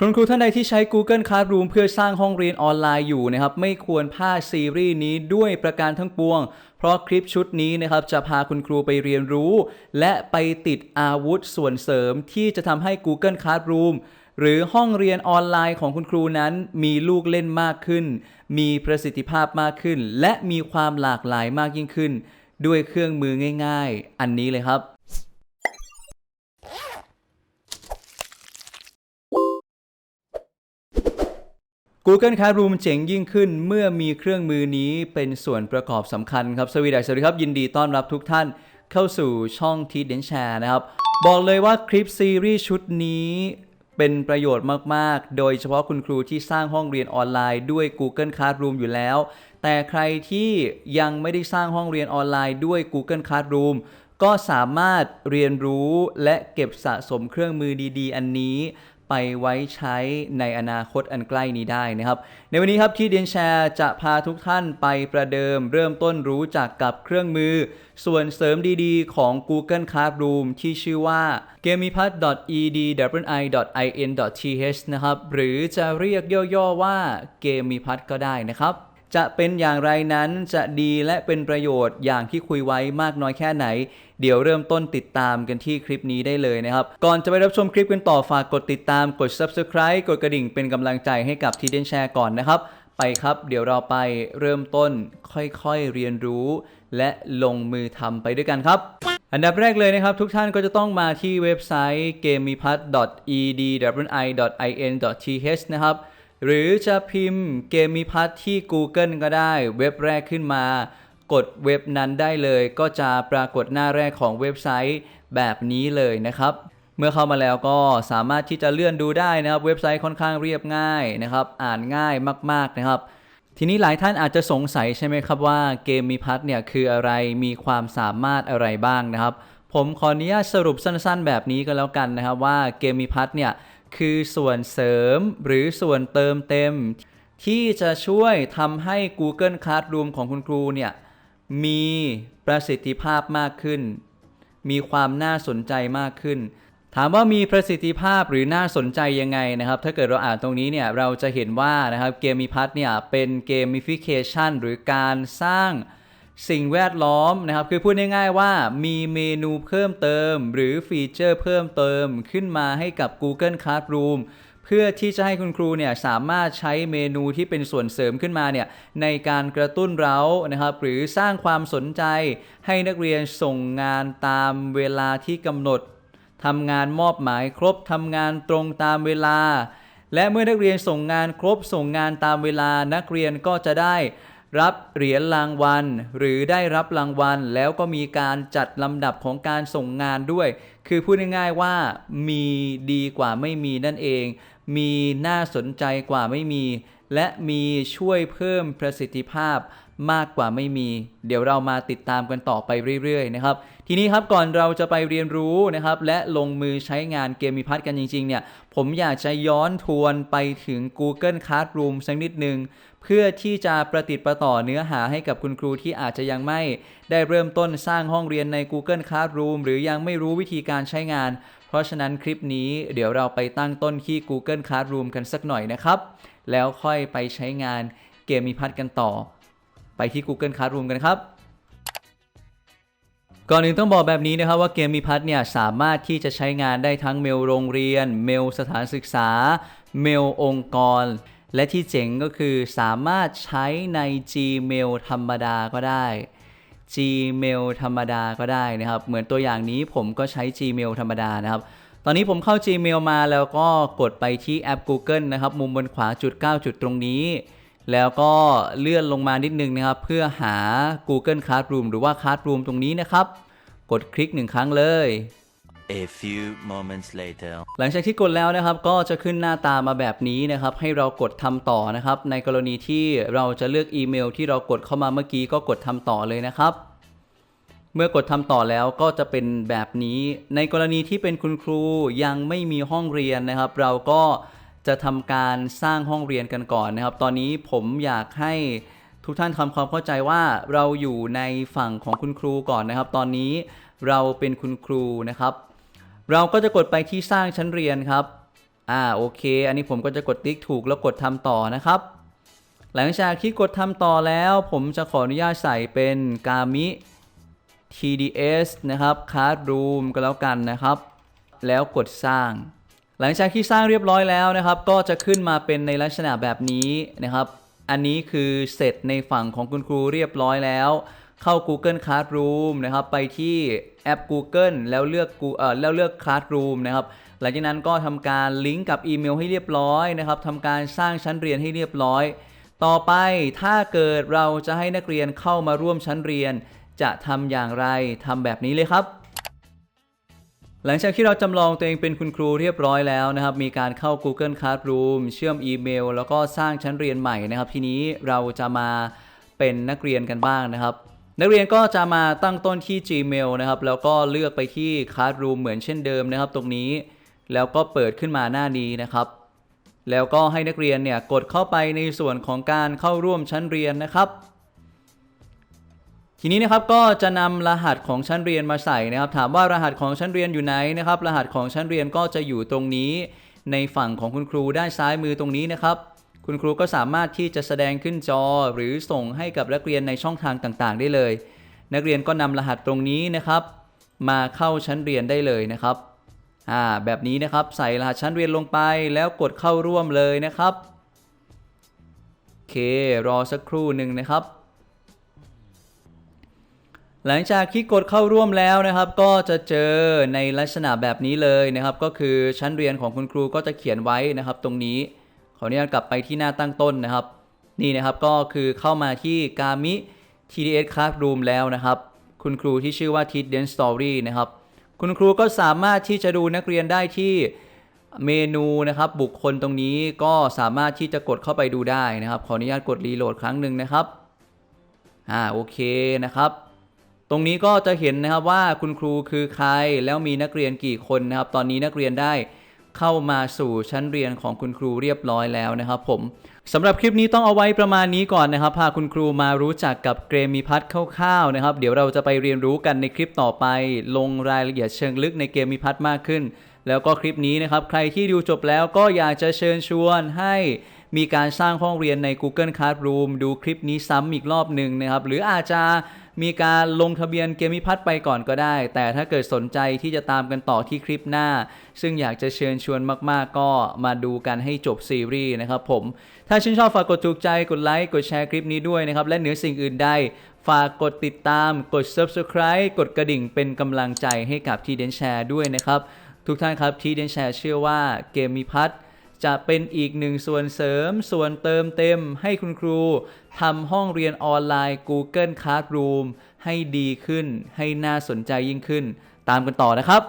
คุณครูท่านใดที่ใช้ Google Classroom เพื่อสร้างห้องเรียนออนไลน์อยู่นะครับ ไม่ควรพลาดซีรีส์นี้ด้วยประการทั้งปวง เพราะคลิปชุดนี้นะครับ จะพาคุณครูไปเรียนรู้ และไปติดอาวุธส่วนเสริมที่จะทำให้ Google Classroom หรือห้องเรียนออนไลน์ของคุณครูนั้นมีลูกเล่นมากขึ้น มีประสิทธิภาพมากขึ้น และมีความหลากหลายมากยิ่งขึ้น ด้วยเครื่องมือง่าย ๆ อันนี้เลยครับ Google Classroom เจ๋งยิ่งขึ้นเมื่อมีเครื่องมือนี้เป็นส่วนประกอบสำคัญครับ สวัสดีสวัสดีครับ ยินดีต้อนรับทุกท่านเข้าสู่ช่อง t e a c h and Share นะครับ บอกเลยว่าคลิปซีรีส์ชุดนี้เป็นประโยชน์มาก ๆ โดยเฉพาะคุณครูที่สร้างห้องเรียนออนไลน์ด้วย Google Classroom อยู่แล้ว แต่ใครที่ยังไม่ได้สร้างห้องเรียนออนไลน์ด้วย Google Classroom ก็สามารถเรียนรู้และเก็บสะสมเครื่องมือดี ๆ อันนี้ ไปไว้ใช้ในอนาคตอันใกล้นี้ได้นะครับ ในวันนี้ครับที่เดียนแชร์จะพาทุกท่านไปประเดิมเริ่มต้นรู้จักกับเครื่องมือ ส่วนเสริมดีๆ ของ Google Classroom ที่ชื่อว่า g a m i p a d e d i n t h นะครับ หรือจะเรียกย่อๆว่า g a m i p a d ก็ได้นะครับ จะเป็นอย่างไรนั้นจะดีและเป็นประโยชน์อย่างที่คุยไว้มากน้อยแค่ไหน เดี๋ยวเริ่มต้นติดตามกันที่คลิปนี้ได้เลยนะครับ ก่อนจะไปรับชมคลิปกันต่อฝากกดติดตามกด subscribe กดกระดิ่งเป็นกำลังใจให้กับทีเดนแชร์ก่อนนะครับ ไปครับ เดี๋ยวเราไปเริ่มต้นค่อยๆเรียนรู้ และลงมือทำไปด้วยกันครับอันดับแรกเลยนะครับ ทุกท่านก็จะต้องมาที่เว็บไซต์ gamepad.edwi.in.th นะครับ หรือจะพิมพ์เกมมีพัทที่ Google ก็ได้ เว็บแรกขึ้นมา กดเว็บนั้นได้เลย ก็จะปรากฏหน้าแรกของเว็บไซต์แบบนี้เลยนะครับ เมื่อเข้ามาแล้วก็สามารถที่จะเลื่อนดูได้นะครับ เว็บไซต์ค่อนข้างเรียบง่ายนะครับ อ่านง่ายมาก ๆนะครับทีนี้หลายท่านอาจจะสงสัยใช่ไหมครับว่าเกมมีพัทเนี่ยคืออะไรมีความสามารถอะไรบ้างนะครับ ผมขออนุญาตสรุปสั้นๆ แบบนี้ก็แล้วกันนะครับว่าเกมมีพัทเนี่ย คือส่วนเสริมหรือส่วนเติมเต็ม ที่จะช่วยทำให้ Google Classroom ของคุณครูเนี่ย มีประสิทธิภาพมากขึ้น มีความน่าสนใจมากขึ้น ถามว่ามีประสิทธิภาพหรือน่าสนใจยังไงนะครับ ถ้าเกิดเราอ่านตรงนี้เนี่ย เราจะเห็นว่านะครับเกมมีพัทเนี่ยเป็นเกมมิฟิเคชันหรือการสร้าง สิ่งแวดล้อมนะครับ คือพูดง่ายๆว่ามีเมนูเพิ่มเติม หรือฟีเจอร์เพิ่มเติมขึ้นมาให้กับ Google Classroom เพื่อที่จะให้คุณครูเนี่ยสามารถใช้เมนูที่เป็นส่วนเสริมขึ้นมาเนี่ยในการกระตุ้นเรานะครับ หรือสร้างความสนใจให้นักเรียนส่งงานตามเวลาที่กำหนดทำงานมอบหมายครบทำงานตรงตามเวลา และเมื่อนักเรียนส่งงานครบส่งงานตามเวลานักเรียนก็จะได้ รับเหรียญรางวัล หรือได้รับรางวัล แล้วก็มีการจัดลำดับของการส่งงานด้วย คือพูดง่ายๆว่ามีดีกว่าไม่มีนั่นเอง มีน่าสนใจกว่าไม่มี และมีช่วยเพิ่มประสิทธิภาพมากกว่าไม่มี เดี๋ยวเรามาติดตามกันต่อไปเรื่อยๆนะครับ ทีนี้ครับก่อนเราจะไปเรียนรู้นะครับ และลงมือใช้งานเกมมีพัทกันจริง ๆ เนี่ย ผมอยากจะย้อนทวนไปถึง Google Classroom สักนิดนึง เพื่อที่จะประติดประต่อเนื้อหาให้กับคุณครูที่อาจจะยังไม่ ได้เริ่มต้นสร้างห้องเรียนใน Google Classroom หรือยังไม่รู้วิธีการใช้งาน เพราะฉะนั้นคลิปนี้เดี๋ยวเราไปตั้งต้นที่ Google Classroom กันสักหน่อยนะครับ แล้วค่อยไปใช้งานเกมมีพัทกันต่อ ไปที่ Google Classroom กันครับ ก่อนอื่นต้องบอกแบบนี้นะครับว่าเกมมีพัทเนี่ยสามารถที่จะใช้งานได้ทั้งเมลโรงเรียน เมลสถานศึกษา เมลองค์กร และที่เจ๋งก็คือสามารถใช้ใน Gmail ธรรมดาก็ได้ Gmail ธรรมดาก็ได้นะครับ เหมือนตัวอย่างนี้ผมก็ใช้ Gmail ธรรมดานะครับ อนนี้ผมเข้า Gmail มาแล้วก็กดไปที่แอป Google นะครับ มุมบนขวาจุด 9 จุดตรงนี้ แล้วก็เลื่อนลงมานิดนึงนะครับ เพื่อหา Google Classroom หรือว่า Classroom ตรงนี้นะครับ กดคลิกหนึ่งครั้งเลย A few moments later. หลังจากที่กดแล้วนะครับก็จะขึ้นหน้าตามาแบบนี้นะครับ ให้เรากดทำต่อนะครับ ในกรณีที่เราจะเลือกอีเมลที่เรากดเข้ามาเมื่อกี้ก็กดทำต่อเลยนะครับ เมื่อกดทำต่อแล้วก็จะเป็นแบบนี้ ในกรณีที่เป็นคุณครูยังไม่มีห้องเรียนนะครับ เราก็จะทำการสร้างห้องเรียนกันก่อนนะครับ ตอนนี้ผมอยากให้ทุกท่านทำความเข้าใจว่าเราอยู่ในฝั่งของคุณครูก่อนนะครับ ตอนนี้เราเป็นคุณครูนะครับ เราก็จะกดไปที่สร้างชั้นเรียนครับ อ่าโอเค อันนี้ผมก็จะกดติ๊กถูกแล้วกดทำต่อนะครับ หลังจากที่กดทำต่อแล้ว ผมจะขออนุญาตใส่เป็นกามิ TDS นะครับ Card Room ก็แล้วกันนะครับ แล้วกดสร้าง หลังจากที่สร้างเรียบร้อยแล้วนะครับ ก็จะขึ้นมาเป็นในลักษณะแบบนี้นะครับ อันนี้คือเสร็จในฝั่งของคุณครูเรียบร้อยแล้ว เข้า Google Classroom นะครับ ไปที่แอป Google แล้วเลือกกูเอ่อแล้วเลือก Classroom นะครับ หลังจากนั้นก็ทำการลิงก์กับอีเมลให้เรียบร้อยนะครับทำการสร้างชั้นเรียนให้เรียบร้อยต่อไปถ้าเกิดเราจะให้นักเรียนเข้ามาร่วมชั้นเรียน จะทำอย่างไรทำแบบนี้เลยครับ หลังจากที่เราจำลองตัวเองเป็นคุณครูเรียบร้อยแล้วนะครับ มีการเข้า Google Classroom เชื่อมอีเมล แล้วก็สร้างชั้นเรียนใหม่นะครับ ทีนี้เราจะมาเป็นนักเรียนกันบ้างนะครับ นักเรียนก็จะมาตั้งต้นที่ Gmail นะครับ แล้วก็เลือกไปที่ Classroom เหมือนเช่นเดิมนะครับ ตรงนี้ แล้วก็เปิดขึ้นมาหน้านี้นะครับแล้วก็ให้นักเรียนเนี่ยกดเข้าไปในส่วนของการเข้าร่วมชั้นเรียนนะครับ ทีนี้นะครับก็จะนำรหัสของชั้นเรียนมาใส่นะครับ ถามว่ารหัสของชั้นเรียนอยู่ไหนนะครับ รหัสของชั้นเรียนก็จะอยู่ตรงนี้ ในฝั่งของคุณครูด้านซ้ายมือตรงนี้นะครับ คุณครูก็สามารถที่จะแสดงขึ้นจอ หรือส่งให้กับนักเรียนในช่องทางต่างๆ ได้เลย นักเรียนก็นำรหัสตรงนี้นะครับ มาเข้าชั้นเรียนได้เลยนะครับอ่าแบบนี้นะครับใส่รหัสชั้นเรียนลงไปแล้วกดเข้าร่วมเลยนะครับโอเครอสักครู่หนึ่งนะครับ หลังจากที่กดเข้าร่วมแล้วนะครับ ก็จะเจอในลักษณะแบบนี้เลยนะครับ ก็คือชั้นเรียนของคุณครูก็จะเขียนไว้นะครับ ตรงนี้ขออนุญาตกลับไปที่หน้าตั้งต้นนะครับ นี่นะครับก็คือเข้ามาที่กามิ TDS Classroom แล้วนะครับ คุณครูที่ชื่อว่า t i d d e n Story นะครับ คุณครูก็สามารถที่จะดูนักเรียนได้ที่เมนูนะครับบุคคลตรงนี้ก็สามารถที่จะกดเข้าไปดูได้นะครับ ขออนุญาตกดรีโหลดครั้งหนึ่งนะครับอ่าโอเคนะครับ ตรงนี้ก็จะเห็นนะครับว่าคุณครูคือใครแล้วมีนักเรียนกี่คนนะครับ ตอนนี้นักเรียนได้เข้ามาสู่ชั้นเรียนของคุณครูเรียบร้อยแล้วนะครับผมสำหรับคลิปนี้ต้องเอาไว้ประมาณนี้ก่อนนะครับ พาคุณครูมารู้จักกับเกรมีพัทคร่าวๆนะครับ เดี๋ยวเราจะไปเรียนรู้กันในคลิปต่อไป ลงรายละเอียดเชิงลึกในเกมมีพัทมากขึ้น แล้วก็คลิปนี้นะครับ ใครที่ดูจบแล้วก็อยากจะเชิญชวนให้มีการสร้างห้องเรียนใน Google Classroom ดูคลิปนี้ซ้ำอีกรอบหนึ่งนะครับ หรืออาจจะ มีการลงทะเบียนเกมมิพัทไปก่อนก็ได้ แต่ถ้าเกิดสนใจที่จะตามกันต่อที่คลิปหน้า ซึ่งอยากจะเชิญชวนมากๆ ก็มาดูกันให้จบซีรีส์นะครับผม ถ้าชื่นชอบฝากกดถูกใจ กดไลค์ กดแชร์คลิปนี้ด้วยนะครับ และเหนือสิ่งอื่นใด ฝากกดติดตาม กด subscribe กดกระดิ่งเป็นกำลังใจให้กับทีเดนแชร์ด้วยนะครับ ทุกท่านครับทีเดนแชร์เชื่อว่าเกมมีพัท จะเป็นอีกหนึ่งส่วนเสริม ส่วนเติมเต็มให้คุณครูทำห้องเรียนออนไลน์ Google Classroom ให้ดีขึ้น ให้น่าสนใจยิ่งขึ้น ตามกันต่อนะครับ